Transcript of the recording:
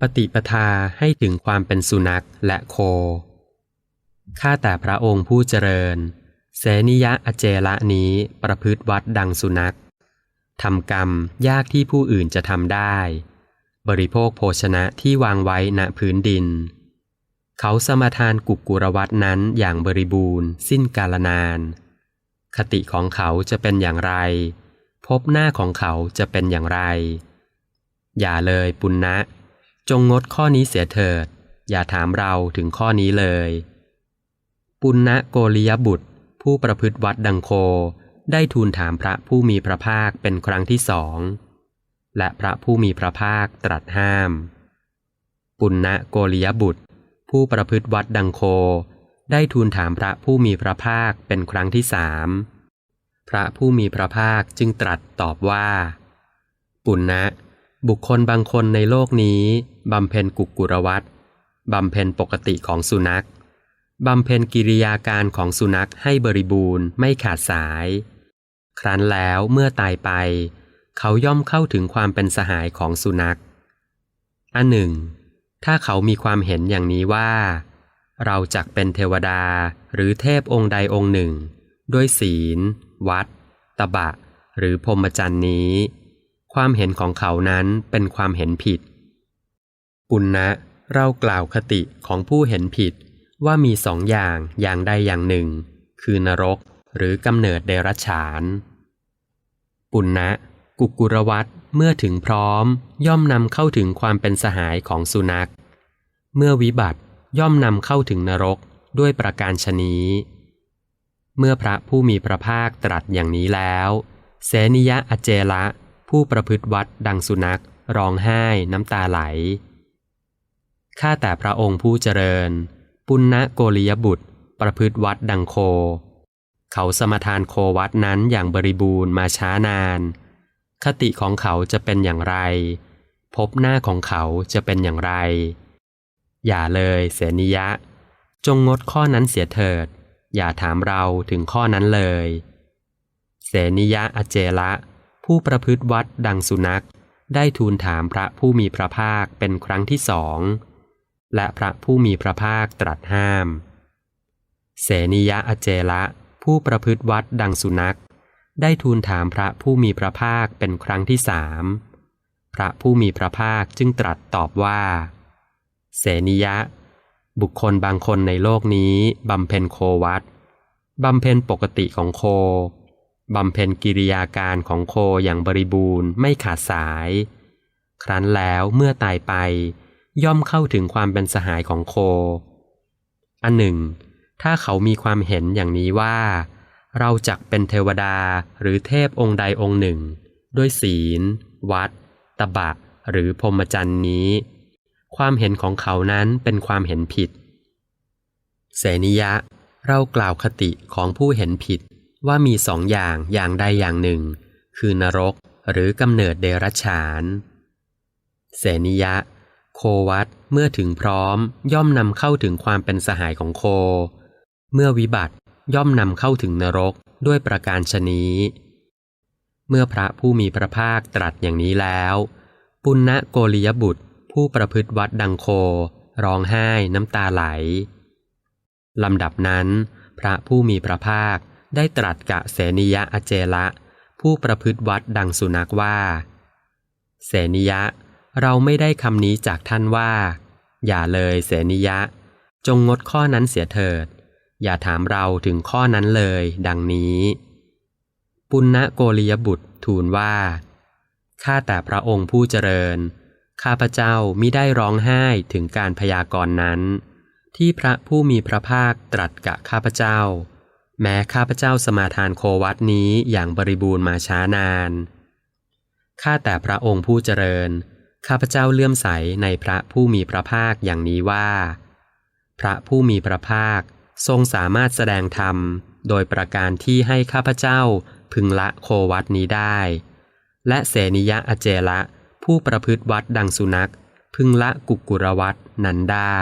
ปฏิปทาให้ถึงความเป็นสุนัขและโค ข้าแต่พระองค์ผู้เจริญ เสนิยะอเจละนี้ประพฤติวัดดังสุนัขทำกรรมยากที่ผู้อื่นจะทำได้ บริโภคโภชนะที่วางไว้ณพื้นดิน เขาสมทานกุกกุรวัตนั้นอย่างบริบูรณ์ สิ้นกาลนาน คติของเขาจะเป็นอย่างไร พบหน้าของเขาจะเป็นอย่างไร อย่าเลยปุณณะ จงงดข้อนี้เสียเถิด อย่าถามเราถึงข้อนี้เลย ปุณณะโกริยบุตร ผู้ประพฤติวัดดังโคได้ทูลถามพระผู้มีพระภาคเป็นครั้งที่สอง และพระผู้มีพระภาคตรัสห้าม ปุณณะโกริยบุตร ผู้ประพฤติวัดดังโค ได้ทูลถามพระผู้มีพระภาคเป็นครั้งที่สามพระผู้มีพระภาคจึงตรัสตอบว่า ปุณณะ บุคคลบางคนในโลกนี้บำเพ็ญกุกกุรวัตบำเพ็ญปกติของสุนัขบำเพ็ญกิริยาการของสุนัขให้บริบูรณ์ไม่ขาดสาย ครั้นแล้วเมื่อตายไป เขาย่อมเข้าถึงความเป็นสหายของสุนัข อันหนึ่ง ถ้าเขามีความเห็นอย่างนี้ว่า เราจักเป็นเทวดาหรือเทพองค์ใดองค์หนึ่ง ด้วยศีล วัด ตบะ หรือพรหมจรรย์นี้ ความเห็นของเขานั้นเป็นความเห็นผิด ปุณณะเรากล่าวคติของผู้เห็นผิดว่ามีสองอย่างอย่างใดอย่างหนึ่ง คือนรกหรือกำเนิดเดรัจฉาน ปุณณะกุกุรวัตเมื่อถึงพร้อม ย่อมนำเข้าถึงความเป็นสหายของสุนัข เมื่อวิบัติย่อมนำเข้าถึงนรกด้วยประการชนีเมื่อพระผู้มีพระภาคตรัสอย่างนี้แล้ว เสนิยะอเจละ ผู้ประพฤติวัดดังสุนัข ร้องไห้น้ำตาไหล ข้าแต่พระองค์ผู้เจริญ ปุณณโกริยบุตร ประพฤติวัดดังโค เขาสมทานโควัดนั้นอย่างบริบูรณ์มาช้านาน คติของเขาจะเป็นอย่างไร พบหน้าของเขาจะเป็นอย่างไร อย่าเลยเสนิยะ จงงดข้อนั้นเสียเถิด อย่าถามเราถึงข้อนั้นเลย เสนิยะอเจละ ผู้ประพฤติวัดดังสุนัข ได้ทูลถามพระผู้มีพระภาคเป็นครั้งที่สอง และพระผู้มีพระภาคตรัสห้าม เสนิยะอเจละ ผู้ประพฤติวัดดังสุนัข ได้ทูลถามพระผู้มีพระภาคเป็นครั้งที่สามพระผู้มีพระภาคจึงตรัสตอบว่า เสนิยะ บุคคลบางคนในโลกนี้บำเพ็ญโควัดบำเพ็ญปกติของโค บำเพ็ญกิริยาการของโคอย่างบริบูรณ์ไม่ขาดสาย ครั้นแล้วเมื่อตายไป ย่อมเข้าถึงความเป็นสหายของโค อันหนึ่ง ถ้าเขามีความเห็นอย่างนี้ว่า เราจักเป็นเทวดาหรือเทพองค์ใดองค์หนึ่ง ด้วยศีล วัด ตบะ หรือพรหมจรรย์นี้ ความเห็นของเขานั้นเป็นความเห็นผิด เสนิยะ เรากล่าวคติของผู้เห็นผิด ว่ามีสองอย่างอย่างใดอย่างหนึ่ง คือนรกหรือกำเนิดเดรัจฉาน เสนิยะ โควัตเมื่อถึงพร้อม ย่อมนำเข้าถึงความเป็นสหายของโค เมื่อวิบัติย่อมนำเข้าถึงนรกด้วยประการชนี้ เมื่อพระผู้มีพระภาคตรัสอย่างนี้แล้ว ปุณณโกริยบุตร ผู้ประพฤติวัดดังโค ร้องไห้น้ำตาไหลลำดับนั้น พระผู้มีพระภาค ได้ตรัสกะเสนิยะอเจละ ผู้ประพฤติวัดดังสุนัขว่า เสนิยะ เราไม่ได้คำนี้จากท่านว่า อย่าเลยเสนิยะ จงงดข้อนั้นเสียเถิด อย่าถามเราถึงข้อนั้นเลย ดังนี้ ปุณณโกริยบุตรทูลว่าข้าแต่พระองค์ผู้เจริญ ข้าพเจ้ามิได้ร้องไห้ถึงการพยากรณ์นั้น ที่พระผู้มีพระภาคตรัสกะข้าพเจ้า แม้ข้าพเจ้าสมาทานโควัดนี้อย่างบริบูรณ์มาช้านาน ข้าแต่พระองค์ผู้เจริญ ข้าพเจ้าเลื่อมใสในพระผู้มีพระภาคอย่างนี้ว่า พระผู้มีพระภาคทรงสามารถแสดงธรรม โดยประการที่ให้ข้าพเจ้าพึงละโควัดนี้ได้ และเสนิยะอเจละผู้ประพฤติวัดดังสุนัขพึงละกุกกุรวัดนั้นได้